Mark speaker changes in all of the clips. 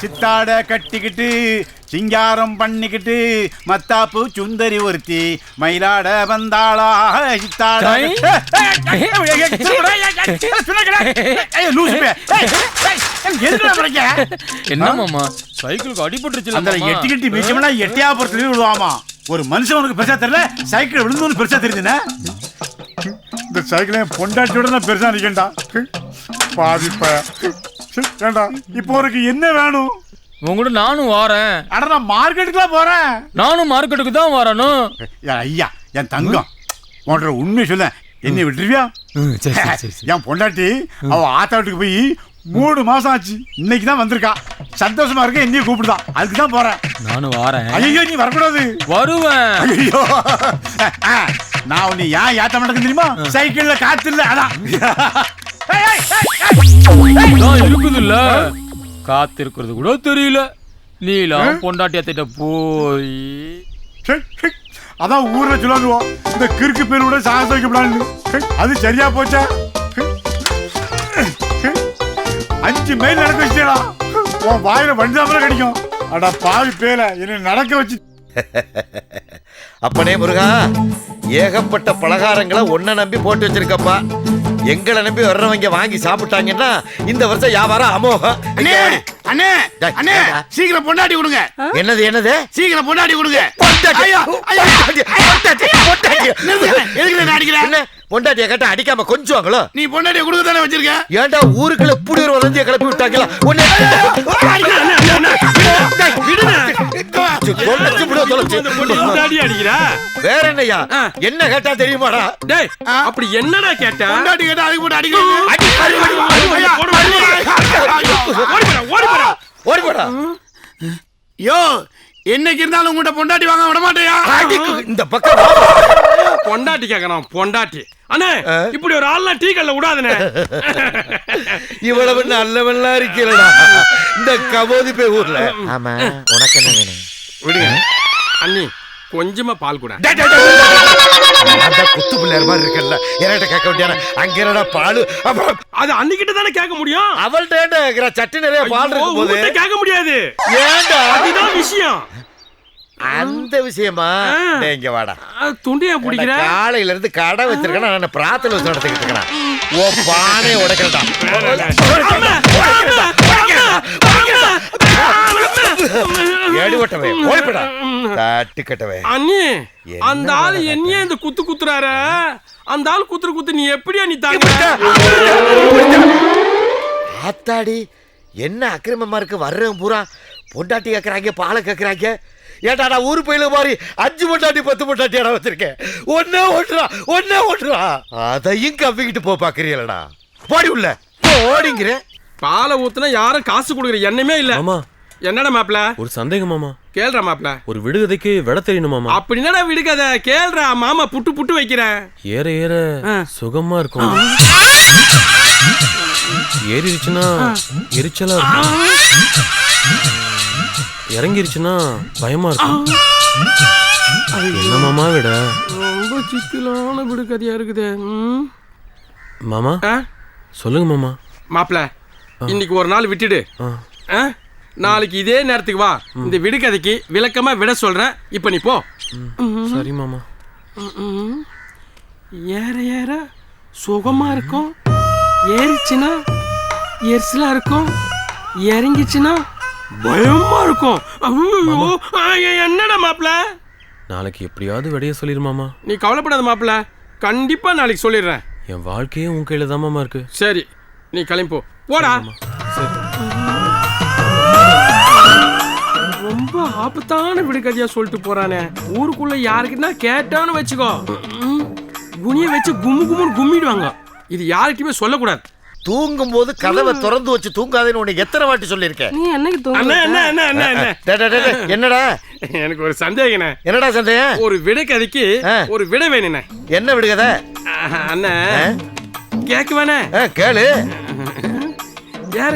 Speaker 1: சித்தாட கட்டிக்கிட்டு சிங்காரம் பண்ணிக்கிட்டு மத்தாப்பு சுந்தரி ஒருத்தி மயிலாட வந்தாளா சித்தாட?
Speaker 2: என்ன மாமா சைக்கிளுக்கு அடிபட்டுருச்சுல
Speaker 1: அந்த
Speaker 2: மாமா.
Speaker 1: எட்டுக்கிட்டி மீச்சம்னா எட்டியாபுரத்துல விழுவாமா ஒரு மனுஷன் உனக்கு பெருசா தெரியல சைக்கிள் விழுந்து பெருசா தெரியுதுண்ணே இந்த சைக்கிளை பொண்டாட்டியோட நான் பெருசா நிக்கண்டா பாதிப்ப ஏண்டா இப்போ உனக்கு என்ன வேணும்?
Speaker 2: உன் கூட நானும் வாரேன்.
Speaker 1: அட நான் மார்க்கெட்டுக்குலாம் போறேன்.
Speaker 2: நானும் மார்க்கெட்டுக்கு தான் வரணும்.
Speaker 1: ஐயா என் தங்கம். உன்ற உண்மை சொல்ல என்னை விட்டுருவியா. என் பொண்டாட்டி அவ ஆத்தா வீட்டுக்கு போய் மூணு மாசம் ஆச்சு. இன்னைக்கு தான் வந்திருக்கா. சந்தோஷமா இருக்க என்னையும் கூப்பிடுதான் அதுக்கு தான் போறேன்.
Speaker 2: நானும் வாரேன்.
Speaker 1: ஐயோ நீ வரக்கூடாது.
Speaker 2: வருவேன்.
Speaker 1: ஐயோ நான் உன்னை ஏன் ஏத்த மாட்டேங்க தெரியுமா? சைக்கிள்ல காத்து இல்ல அதான்.
Speaker 2: நான் இருக்குதுல்ல. காத்து இருக்கிறது கூட தெரியல. நீலாம் பொண்டாட்டி அத்தைட்ட போய்.
Speaker 1: அதான் ஊர்ல சொல்லுவோம் இந்த கிறுக்கு பேர் கூட சாகச வைக்கப்படாது அது சரியா போச்சா? அஞ்சு மைல் நடக்க வச்சிடா உன் வாயில வண்டிதாமல கிடைக்கும். அட பாவி பேல. என்ன நடக்க வச்சு
Speaker 3: அப்பனே முருகா ஏகப்பட்ட பலகாரங்களை ஒன்ன நம்பி போட்டு வச்சிருக்கப்பா. எங்களை நம்பி வர்றவங்க வாங்கி சாப்பிட்டாங்கன்னா இந்த வருஷம் வியாபாரம் அமோகம்
Speaker 1: அண்ணே அண்ணே? சீக்கிரம் பொண்டாட்டி கொடுங்க.
Speaker 3: என்னது என்னது?
Speaker 1: சீக்கிரம் பொண்டாட்டி கொடுங்க.
Speaker 3: பொண்டாட்டிய கேட்டா அடிக்காம கொஞ்சுவாங்களோ?
Speaker 1: நீ பொண்டாட்டியை கொடுக்க தானே வச்சிருக்க?
Speaker 3: ஏன்டா ஊருக்குள்ள இப்படி ஒரு வதந்திய கிளப்பி விட்டாங்களா? உன்னை தொலைச்சு
Speaker 4: அடிக்கிறா
Speaker 3: வேற. என்ன கேட்டா தெரியுமாடா
Speaker 4: டேய் அப்படி என்னடா கேட்ட
Speaker 1: பொண்டாட்டி கேட்டா அதுக்கு போட்டு அடிக்கிறீங்க
Speaker 3: அடி, அடி, அடி, அடி,
Speaker 1: ஐயா,
Speaker 4: ஓடி போடா ஓடி போடா
Speaker 3: ஓடி போடா
Speaker 1: யோ என்னைக்கு இருந்தாலும் உங்கள்கிட்ட பொண்டாட்டி வாங்க விட மாட்டேயா
Speaker 3: இந்த பக்கம் வா.
Speaker 4: பொண்டாட்டி கேட்கறான் பொண்டாட்டி அண்ணே? இப்படி ஒரு ஆள்லாம் டீ கல்ல விடாதனே
Speaker 3: இவ்வளவு நல்லவன்லாம் இருக்கலடா இந்த கபோதி போய் ஊர்ல ஆமா உனக்கு என்ன வேணும்
Speaker 4: விடுங்க அண்ணி கொஞ்சமா பால் கூட.
Speaker 3: குத்து பிள்ளையார் மாதிரி இருக்கல என்கிட்ட கேட்க வேண்டியான. அங்க என்னடா பாலு? அப்புறம்
Speaker 4: அது அன்னிக்கிட்ட தானே கேட்க முடியும்?
Speaker 3: அவள்கிட்ட கேக்குற? சட்டி நிறைய பால் இருக்கும் போது
Speaker 4: கேட்க முடியாது.
Speaker 3: ஏன்டா?
Speaker 4: அதுதான் விஷயம்.
Speaker 3: அந்த விஷயமா? இங்க வாடா.
Speaker 4: துண்டியா பிடிக்கிற?
Speaker 3: காலையில இருந்து கடை வச்சிருக்கேன். நான் பிரார்த்தனை வச்சு நடத்திக்கிட்டு இருக்கிறேன் ஓ பானை உடைக்கிறடா ஏடி ஓட்டவே ஓடிப்படா தட்டு கட்டவே
Speaker 4: அண்ணி அந்த ஆள் என்னையே இந்த குத்து குத்துறாரு? அந்த ஆள் குத்துற குத்து நீ எப்படியா நீ தாங்க?
Speaker 3: ஆத்தாடி என்ன அக்கிரமமா இருக்கு? வர்றவன் பூரா பொண்டாட்டி கேட்கறாங்க பாலை கேட்கறாங்க ஏட்டா நான் ஊரு போயில மாதிரி அஞ்சு பொண்டாட்டி பத்து பொண்டாட்டி இடம் வச்சிருக்கேன் ஒன்னே ஓட்டுறா ஒன்னே ஓட்டுறா அதையும் கவ்விக்கிட்டு போ பாக்குறீங்களடா. போடி உள்ள. ஓடிங்கிற
Speaker 4: பாலை ஊத்துனா யாரும் காசு கொடுக்குற எண்ணமே இல்ல.
Speaker 5: மாமா
Speaker 4: என்னடா மாப்ள?
Speaker 5: ஒரு சந்தேகம் மாமா.
Speaker 4: கேள்றா மாப்ள.
Speaker 5: ஒரு விடுகதைக்கு விட தெரியணும் மாமா.
Speaker 4: அப்படின்னா விடுக்காத கேள்றா மாமா புட்டு புட்டு வைக்கிறேன்.
Speaker 5: ஏற ஏற. சுகமா இருக்கும். ஏறிடுச்சுன்னா எரிச்சலா இருக்கும். இறங்கிருச்சுன்னா பயமா இருக்கும். என்ன மாமா விட?
Speaker 4: ரொம்ப சிக்கலான விடுக்கதையா இருக்குது.
Speaker 5: மாமா? சொல்லுங்க மாமா.
Speaker 4: மாப்ள இன்னைக்கு ஒரு நாள் விட்டுடு.
Speaker 5: ஆ.
Speaker 4: நாளைக்கு இதே நேரத்துக்கு வா. இந்த விடுகதைக்கு விளக்கமா விட சொல்றேன். இப்ப நீ போ.
Speaker 5: சரி மாமா.
Speaker 4: ம். ஏற ஏற சுகமா இருக்கும். ஏறிச்சுன்னா எரிசலா இருக்கும். இறங்கிச்சுன்னா பயமா இருக்கும். என்னடா மாப்ள
Speaker 5: நாளைக்கு எப்படியாவது விடைய சொல்லிரு மாமா.
Speaker 4: நீ கவலைப்படாத மாப்ள கண்டிப்பா நாளைக்கு சொல்லிடுறேன்.
Speaker 5: என் வாழ்க்கையே உன் கையில தான் மாமா இருக்கு.
Speaker 4: சரி நீ கிளம்பி போடா. ரொம்ப ஆபத்தான விடுகதையா சொல்லிட்டு போறானே. ஊருக்குள்ள யாருக்குன்னா கேட்டான்னு வச்சுக்கோ. ம், குனிய வச்சு கும்மு கும்முன்னு கும்மிடுவாங்க. இது யார்கிட்டயுமே சொல்லக்கூடாது.
Speaker 3: தூங்கும் போது கதவை திறந்து வச்சு தூங்காதேன்னு உனக்கு எத்தனை வாட்டி சொல்லியிருக்கேன்? என்னடா?
Speaker 4: எனக்கு ஒரு சந்தேகண்ணே.
Speaker 3: என்னடா சந்தேகம்?
Speaker 4: ஒரு விடுகதைக்கு
Speaker 3: ஆ.
Speaker 4: ஒரு விட வேணுண்ணே.
Speaker 3: என்ன விடுகதை?
Speaker 4: அண்ணே. கேக்கு வேணே
Speaker 3: ஆ, கேளு.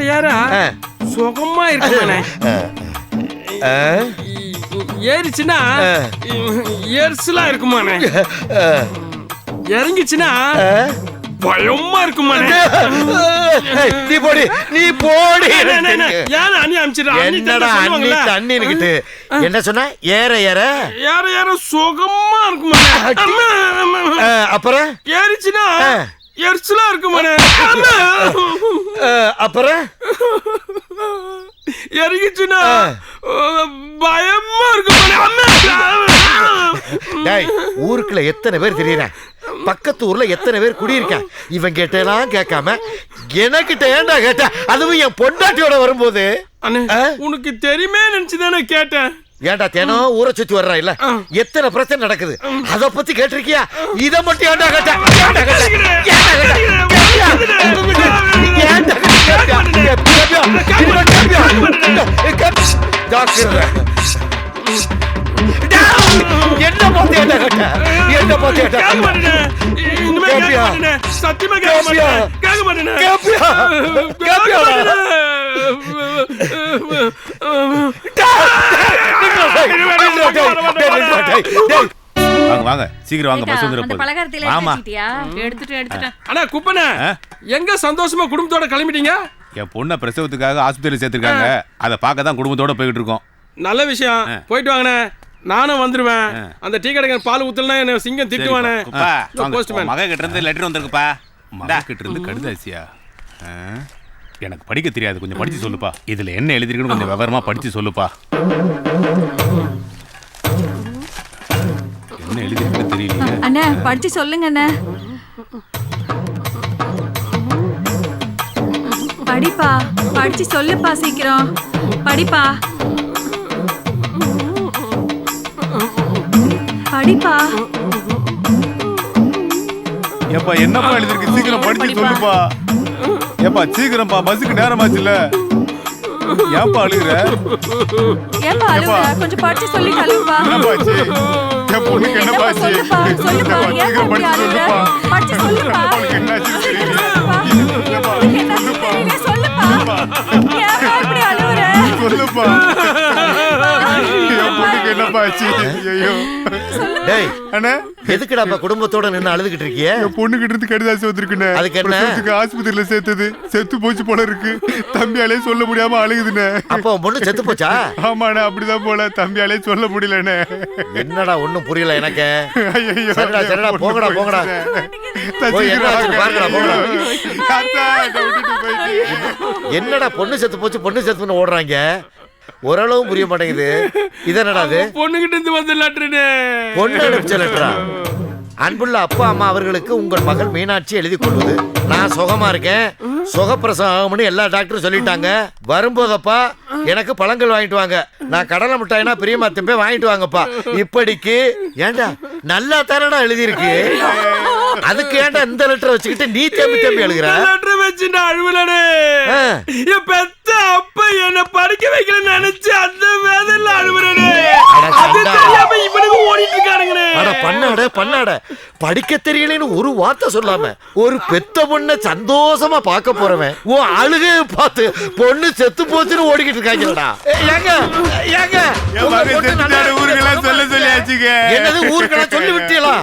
Speaker 4: ஏற
Speaker 3: ஆ.
Speaker 4: சுகமா இருக்குமாண்ணே.
Speaker 3: ஆ,
Speaker 4: ஏறிச்சுன்னா. எரிசலா இருக்குமாண்ணே.
Speaker 3: ஆ,
Speaker 4: இறங்கிச்சுன்னா. பயமா இருக்குமானே
Speaker 3: ஏய், நீ போடி நீ போடி.
Speaker 4: ஏன் அண்ணி அமிச்சிடுறா? அண்ணி
Speaker 3: என்னடா அண்ணி? தண்ணின்னுகிட்டு என்ன சொன்ன? ஏற ஏற.
Speaker 4: யார யார சுகமா இருக்குமானே.
Speaker 3: அஹ், அப்புறம்?
Speaker 4: ஏறிச்சுன்னா
Speaker 3: ஆ.
Speaker 4: எரிச்சலா இருக்குமானே.
Speaker 3: அஹ், அப்புறம்?
Speaker 4: இறங்கிச்சுன்னா பயமா இருக்குமானே அம்மா.
Speaker 3: டேய் ஊருக்குள்ள எத்தனை பேர் தெரியறேன் பக்கத்து ஊர்ல எத்தனை பேர் குடியிருக்கேன் இவன் கேட்டெல்லாம் கேட்காம எனக்கிட்ட ஏன்டா கேட்ட? அதுவும் என் பொண்டாட்டியோட வரும்போது?
Speaker 4: உனக்கு தெரியுமே நினைச்சுதானே கேட்டேன்.
Speaker 3: ஏன்டா தினம் ஊரை சுத்தி வர்றா இல்ல. எத்தனை பிரச்சனை நடக்குது? அத பத்தி கேட்டிருக்கியா? இத மட்டும் ஏன்டா கேட்ட? கேட்ட? கேட்ட? என்ன பார்த்து ஏன்டா கேட்ட என்ன பார்த்து ஏன்டா
Speaker 4: கேட்க? மாட்டேனே.
Speaker 3: கேப்பியா?
Speaker 4: சத்தியமா
Speaker 3: கேப்பியா?
Speaker 4: மாட்டேனே.
Speaker 6: வாங்க வாங்க. சீக்கிரம் வாங்க பஸ்
Speaker 7: அந்த
Speaker 6: வந்துட
Speaker 7: பலகாரத்தில
Speaker 6: போகுது ஆமா.
Speaker 7: எடுத்துட்டியா எடுத்துட்டு எடுத்துட்டேன்
Speaker 4: அண்ணா குப்பனே? எங்க சந்தோஷமா குடும்பத்தோட கிளம்பிட்டீங்க?
Speaker 6: என் பொண்ணை பிரசவத்துக்காக ஆஸ்பத்திரியில் சேர்த்திருக்காங்க. அதை பார்க்க தான் குடும்பத்தோட போய்கிட்டு இருக்கோம்
Speaker 4: நல்ல விஷயம். போயிட்டு வாங்கண்ணே. நானும் வந்துருவேன். அந்த டீ கடைக்கு பால் ஊத்தலனா என்ன சிங்கம் திட்டுவானே.
Speaker 6: குப்பா,
Speaker 4: இதோ
Speaker 6: வாங்க.
Speaker 4: postman.
Speaker 6: உன் மக கிட்ட இருந்து லெட்டர் வந்திருக்குப்பா. மக கிட்ட இருந்து கடுதாசியா? ஆ? எனக்கு படிக்க தெரியாது. கொஞ்சம் படிச்சு சொல்லுப்பா. இதுல என்ன எழுதிருக்குன்னு கொஞ்சம் விவரமா படிச்சு சொல்லுப்பா.
Speaker 7: படிச்சு சொல்லுங்கண்ணே. படிப்பா படிச்சு சொல்லுப்பா சீக்கிரம். படிப்பா. படிப்பா.
Speaker 6: ஏப்பா என்னப்பா எழுதிருக்கு சீக்கிரம் படிச்சு சொல்லுப்பா. ஏப்பா சீக்கிரம்ப்பா பஸ்ஸுக்கு நேரமாச்சுல்ல. ஏப்பா அழுகுற?
Speaker 7: ஏப்பா அழுகுற? கொஞ்சம் படிச்சு சொல்லி கழுவுப்பா
Speaker 6: என்னப்பாச்சு என் பொண்ணுக்கு
Speaker 7: என்னப்பா
Speaker 6: என்னப்பாச்சு
Speaker 7: சொல்லுப்பா? சொல்லுப்பா.
Speaker 6: ஏப்பா,
Speaker 7: ஏன்
Speaker 6: சீக்கிரம்
Speaker 7: இப்படி
Speaker 6: படிச்சு
Speaker 7: அழுகுற?
Speaker 6: சொல்லுப்பா.
Speaker 7: படிச்சு சொல்லுப்பா.
Speaker 6: அவளுக்கு என்னாச்சு தெரியல.
Speaker 7: சொல்லுப்பா. இப்படி அழுகுற?
Speaker 6: சொல்லுப்பா. என்னப்பா ஆச்சு? ஐயோ
Speaker 3: டேய்
Speaker 6: அண்ணே.
Speaker 3: எதுக்குடாப்பா குடும்பத்தோட நின்னு அழுதுகிட்டு இருக்கிய?
Speaker 6: என் பொண்ணுகிட்ட இருந்து கடிதாசி வந்திருக்குண்ணே.
Speaker 3: அதுக்கு என்ன?
Speaker 6: ஆஸ்பத்திரியில சேர்த்தது. செத்து போச்சு போல இருக்கு. தம்பியாலே சொல்ல முடியாம அழுகுதுண்ணே.
Speaker 3: அப்போ உன் பொண்ணு செத்து போச்சா?
Speaker 6: ஆமாண்ணே அப்படிதான் போல. தம்பியாலே சொல்ல முடியலண்ணே.
Speaker 3: என்னடா ஒண்ணும் புரியல எனக்கு.
Speaker 6: ஐயையோ,
Speaker 3: சரிடா, சரிடா,
Speaker 6: பொண்ணு
Speaker 3: போங்கடா, போங்கடா. என்னடா பொண்ணு செத்து போச்சு பொண்ணு செத்துன்னு ஓடுறாங்க? ஓரளவும் புரிய மாட்டேங்குது. இது என்னடா அது
Speaker 4: பொண்ணுகிட்ட இருந்து வந்த லெட்டருனே.
Speaker 3: பொண்ணு அனுப்பிச்ச லெட்டரா? அன்புள்ள அப்பா அம்மா அவர்களுக்கு உங்கள் மகள் மீனாட்சி எழுதி கொள்வது. நான் சுகமா இருக்கேன். சுகப்பிரசவம் ஆகும்னு எல்லா டாக்டரும் சொல்லிட்டாங்க. வரும்போதப்பா எனக்கு பழங்கள் வாங்கிட்டு வாங்க. நான் கடலை மிட்டாய்னா பிரியமா திரும்ப வாங்கிட்டு வாங்கப்பா. இப்படிக்கு ஏண்டா நல்லா தானடா எழுதியிருக்கு? அதுக்கு ஏன்டா இந்த லெட்டரை வச்சுக்கிட்டு நீ தேம்பி தேம்பி எழுதுற?
Speaker 4: லெட்டர் வச்சு நான் அழுவலனே
Speaker 3: ஆ.
Speaker 4: என் பெத்த அப்பா என்ன படிக்க வைக்கலன்னு நினைச்சு அந்த வேதல்ல
Speaker 3: அட
Speaker 4: அது. தெரியாம இவனுக்கு ஓடிட்டு இருக்கானுங்கண்ணே
Speaker 3: அட பண்ணாட பண்ணாட படிக்க தெரியலன்னு ஒரு வார்த்தை சொல்லாம ஒரு பெத்த பொண்ண சந்தோஷமா பார்க்க போறவன் உன் அழுகைய பார்த்து பொண்ணு செத்து போச்சுன்னு ஓடிக்கிட்டு இருக்காங்கடா ஏங்க ஏங்க
Speaker 6: ஊருக்கெல்லாம் சொல்ல சொல்லியாச்சுங்க.
Speaker 3: என்னது ஊருக்கெல்லாம் சொல்லி விட்டீங்களா?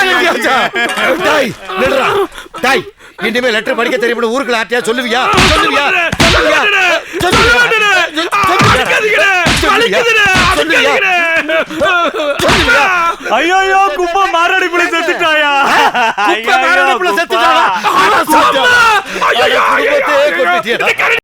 Speaker 6: சொல்லியாச்சுங்க.
Speaker 3: டேய், நில்லுடா. டேய், இனிமே லெட்டர் படிக்க தெரியும்னு ஊருக்குள்ள ஆட்டியா சொல்லுவியா? சொல்லுவியா? சொல்லுவியா? சொல்லுவியா?
Speaker 8: ஐயோ குப்பை மாரடைப்புல செத்துட்டாயா?
Speaker 3: குப்பை மாரடைப்புல சத்தியம்.
Speaker 4: ஐயோ.